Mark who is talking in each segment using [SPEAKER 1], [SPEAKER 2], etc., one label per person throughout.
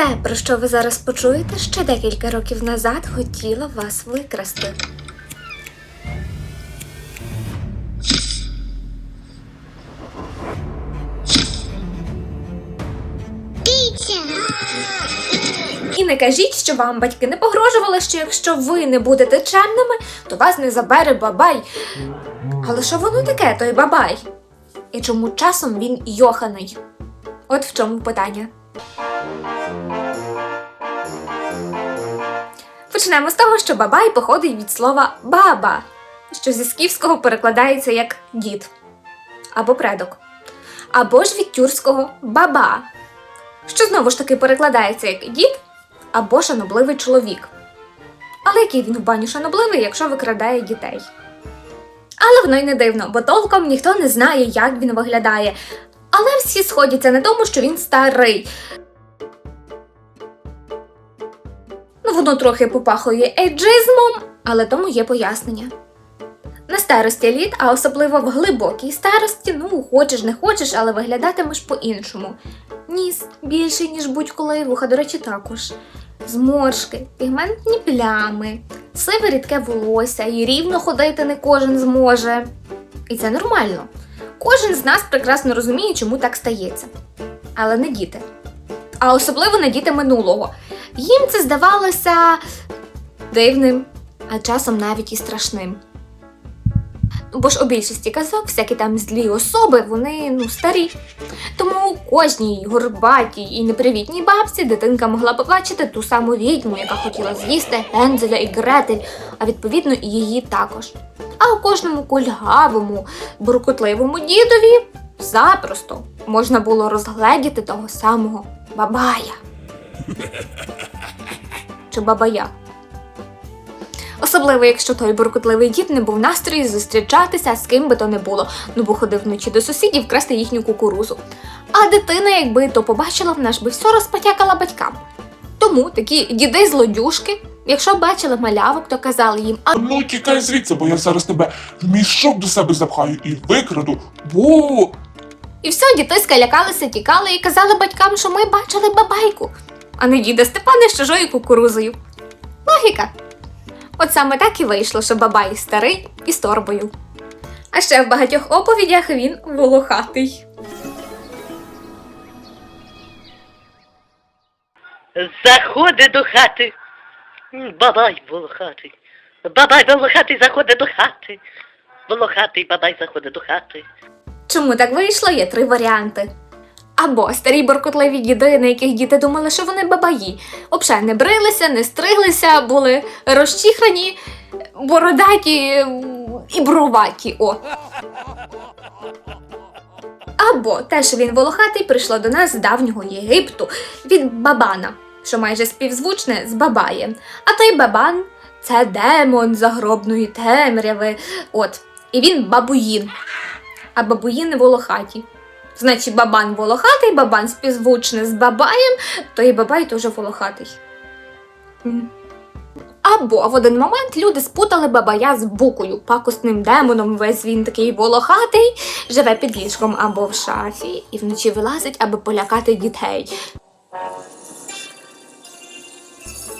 [SPEAKER 1] Те, про що ви зараз почуєте, ще декілька років назад хотіла вас викрасти. І не кажіть, що вам батьки не погрожували, що якщо ви не будете чемними, то вас не забере бабай. Але що воно таке, той бабай? І чому часом він йоханий? От в чому питання. Почнемо з того, що бабай походить від слова баба, що зі скіфського перекладається як дід або предок, або ж від тюркського баба, що знову ж таки перекладається як дід або шанобливий чоловік. Але який він в баню шанобливий, якщо викрадає дітей? Але воно й не дивно, бо толком ніхто не знає, як він виглядає. Але всі сходяться на тому, що він старий. Воно трохи попахує ейджизмом, але тому є пояснення. На старості літ, а особливо в глибокій старості, ну хочеш не хочеш, але виглядатимеш по-іншому. Ніс більший, ніж будь-коли, вуха, до речі, також. Зморшки, пігментні плями, сиве рідке волосся, і рівно ходити не кожен зможе. І це нормально. Кожен з нас прекрасно розуміє, чому так стається. Але не діти. А особливо не діти минулого. Їм це здавалося дивним, а часом навіть і страшним. Бо ж у більшості казок всякі там злі особи, вони ну старі. Тому кожній горбатій і непривітній бабці дитинка могла побачити ту саму відьму, яка хотіла з'їсти Гензеля і Гретель, а відповідно і її також. А у кожному кульгавому, буркотливому дідові запросто можна було розгледіти того самого бабая. Чи бабая. Особливо, якщо той буркотливий дід не був настрої зустрічатися з ким би то не було, ну бо ходив вночі до сусідів красти їхню кукурузу. А дитина, якби то побачила, вона ж би все розпотякала батькам. Тому такі діди-злодюшки, якщо бачили малявок, то казали їм, а
[SPEAKER 2] Ну, тікай звідси, бо я зараз тебе в мішок до себе запхаю і викраду. Бо
[SPEAKER 1] І все, дітиська лякалися, тікали і казали батькам, що ми бачили бабайку, а не діда Степана з чужою кукурузою. Логіка. От саме так і вийшло, що бабай старий і з торбою. А ще в багатьох оповідях він волохатий.
[SPEAKER 3] Заходить до хати. Бабай волохатий. Бабай волохатий заходить до хати. Волохатий бабай заходить до хати.
[SPEAKER 1] Чому так вийшло, є три варіанти. Або старі боркотливі діди, на яких діти думали, що вони бабаї, взагалі не брилися, не стриглися, були розчихрані, бородаті і броваті. О. Або те, що він волохатий, прийшло до нас з давнього Єгипту від бабана, що майже співзвучне з бабаєм. А той бабан це демон загробної темряви. От. І він бабуїн а бабуїни волохаті. Значить, бабан волохатий, бабан співзвучний з бабаєм, то і бабай теж волохатий. Або в один момент люди спутали бабая з букою, пакосним демоном, весь він такий волохатий, живе під ліжком або в шафі і вночі вилазить, аби полякати дітей.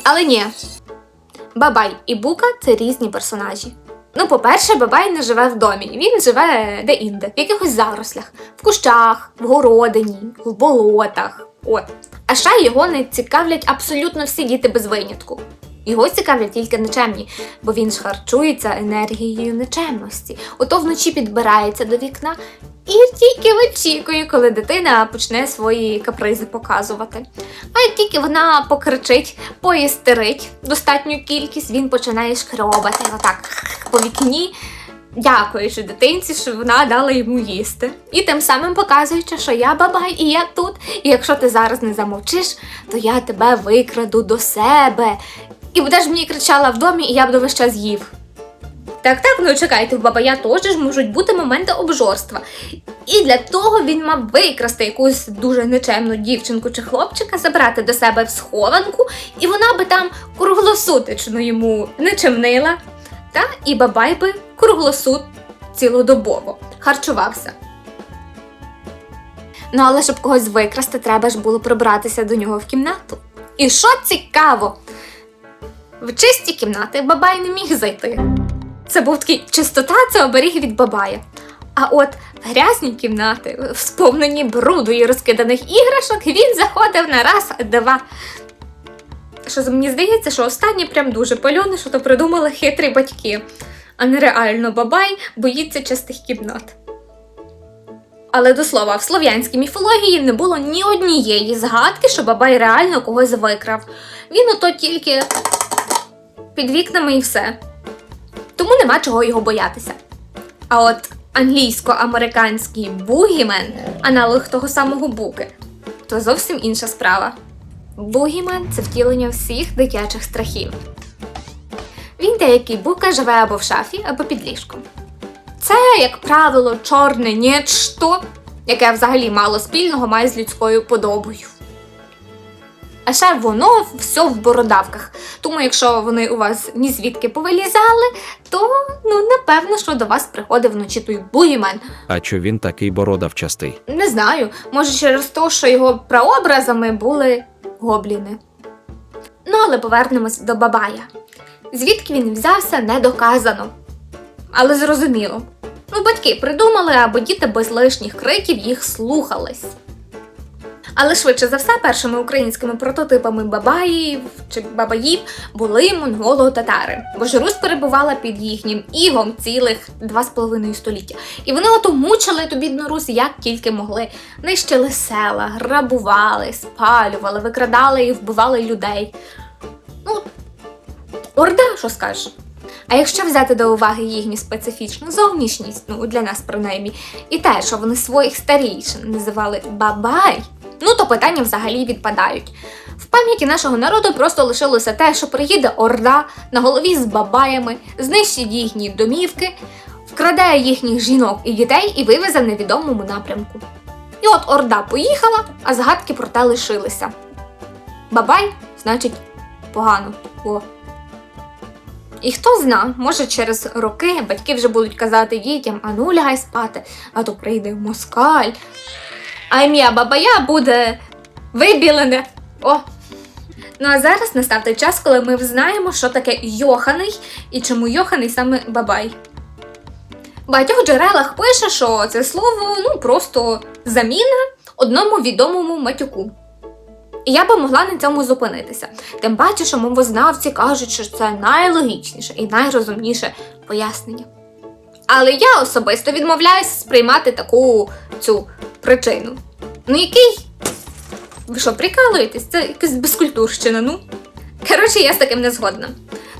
[SPEAKER 1] Але ні, Бабай і Бука це різні персонажі. Ну, по-перше, Бабай не живе в домі, він живе де-інде, в якихось зарослях, в кущах, в городині, в болотах. От. А ще його не цікавлять абсолютно всі діти без винятку. Його цікавлять тільки нечемні, бо він ж харчується енергією нечемності. Ото вночі підбирається до вікна і тільки вичікує, коли дитина почне свої капризи показувати. А як тільки вона покричить, поістерить достатню кількість, він починає шкробати отак по вікні, дякуючи дитинці, що вона дала йому їсти. І тим самим показуючи, що я бабай і я тут. І якщо ти зараз не замовчиш, то я тебе викраду до себе. І будеш мені кричала в домі, і я буду весь час їв. Так, так, ну чекайте, в бабая теж можуть бути моменти обжорства. І для того він мав викрасти якусь дуже нечемну дівчинку чи хлопчика, забрати до себе в схованку, і вона би там круглосутично йому не чемнила. Та і бабай би круглосут цілодобово харчувався. Ну, але щоб когось викрасти, треба ж було пробратися до нього в кімнату. І що цікаво, в чисті кімнати бабай не міг зайти. Це був такий чистота, це оберіг від бабая. А от в грязні кімнати, в сповнені бруду і розкиданих іграшок, він заходив на раз, два. Що мені здається, що останнє прям дуже пальоне, що то придумали хитрі батьки, а не реально бабай боїться чистих кімнат. Але до слова, в слов'янській міфології не було ні однієї згадки, що бабай реально когось викрав. Він ото тільки під вікнами і все. Тому нема чого його боятися. А от англійсько-американський бугімен, аналог того самого буки, то зовсім інша справа. Бугімен це втілення всіх дитячих страхів. Він, та який бука, живе або в шафі, або під ліжком. Це, як правило, чорне нічто, яке взагалі мало спільного має з людською подобою. А ще воно все в бородавках. Тому, якщо вони у вас ні звідки повилізали, то ну напевно, що до вас приходить вночі той бугімен.
[SPEAKER 4] А чо він такий бородавчастий?
[SPEAKER 1] Не знаю, може через те, що його прообразами були гобліни. Ну, але повернемось до Бабая. Звідки він взявся, не доказано. Але зрозуміло. Ну, батьки придумали, аби діти без лишніх криків їх слухались. Але швидше за все, першими українськими прототипами бабаїв чи бабаїв були монголо-татари, бо ж Русь перебувала під їхнім ігом цілих два з половиною століття. І вони ото мучили ту бідну Русь як тільки могли. Нищили села, грабували, спалювали, викрадали і вбивали людей. Ну, орда, що скажеш. А якщо взяти до уваги їхню специфічну зовнішність, ну для нас принаймні, і те, що вони своїх старійшин називали бабай, ну то питання взагалі відпадають. В пам'яті нашого народу просто лишилося те, що приїде орда на голові з бабаями, знищить їхні домівки, вкраде їхніх жінок і дітей і вивезе в невідомому напрямку. І от орда поїхала, а згадки про те лишилися. Бабай, значить, погано. О. І хто зна, може через роки батьки вже будуть казати дітям, а ну лягай спати, а то прийде москаль. А ім'я бабая буде вибілене. О! Ну а зараз настав той час, коли ми взнаємо, що таке йоханий і чому йоханий саме бабай. В багатьох джерелах пише, що це слово ну просто заміна одному відомому матюку. І я би могла на цьому зупинитися. Тим паче, що мовознавці кажуть, що це найлогічніше і найрозумніше пояснення. Але я особисто відмовляюся сприймати таку цю причину. Ну який? Ви що, прикалуєтесь? Це якась безкультурщина, ну? Коротше, я з таким не згодна.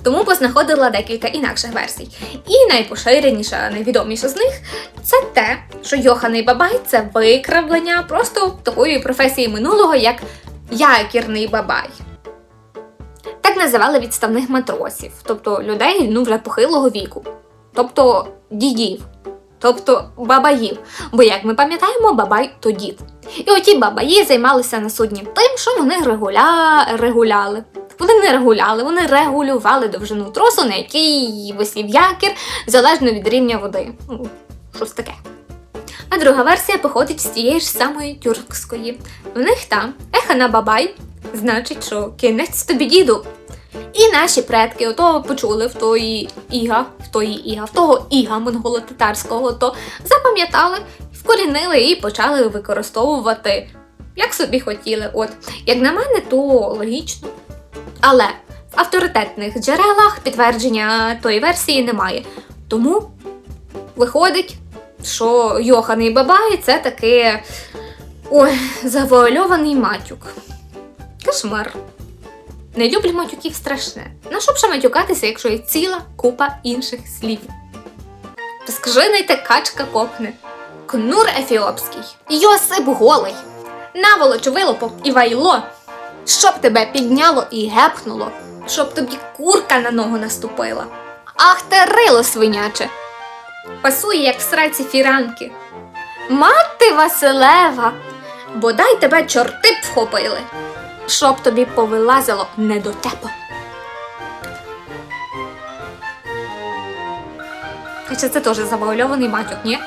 [SPEAKER 1] Тому познаходила декілька інакших версій. І найпоширеніша, найвідоміша з них це те, що Йоханий Бабай це викривлення просто такої професії минулого, як якірний бабай. Так називали відставних матросів, тобто людей ну, вже похилого віку, тобто дідів, тобто бабаїв. Бо, як ми пам'ятаємо, бабай то дід. І оті бабаї займалися на судні тим, що вони регуля... регуляли. Вони не регуляли, вони регулювали довжину тросу, на який висів якір, залежно від рівня води. Ну, щось таке. А друга версія походить з тієї ж самої тюркської. В них там ехана бабай, значить, що кінець тобі діду. І наші предки ото почули в тої іга, в тої іга, в того іга монголо-татарського, то запам'ятали, вкорінили і почали використовувати, як собі хотіли. От, як на мене, то логічно. Але в авторитетних джерелах підтвердження тої версії немає. Тому виходить, що Йоханий Бабай це таке ой, завуальований матюк. Кошмар. Не люблю матюків страшне. На що б ще матюкатися, якщо є ціла купа інших слів? Розкажинайте качка копне. Кнур ефіопський. Йосип голий. Наволоч вилопок і вайло. Щоб тебе підняло і гепхнуло, щоб тобі курка на ногу наступила. Ах те свиняче. Пасує, як в сраці фіранки. Мати Василева, бодай тебе чорти б вхопили, щоб тобі повилазило не до тебе. Хоча це теж замальований матюк, ні?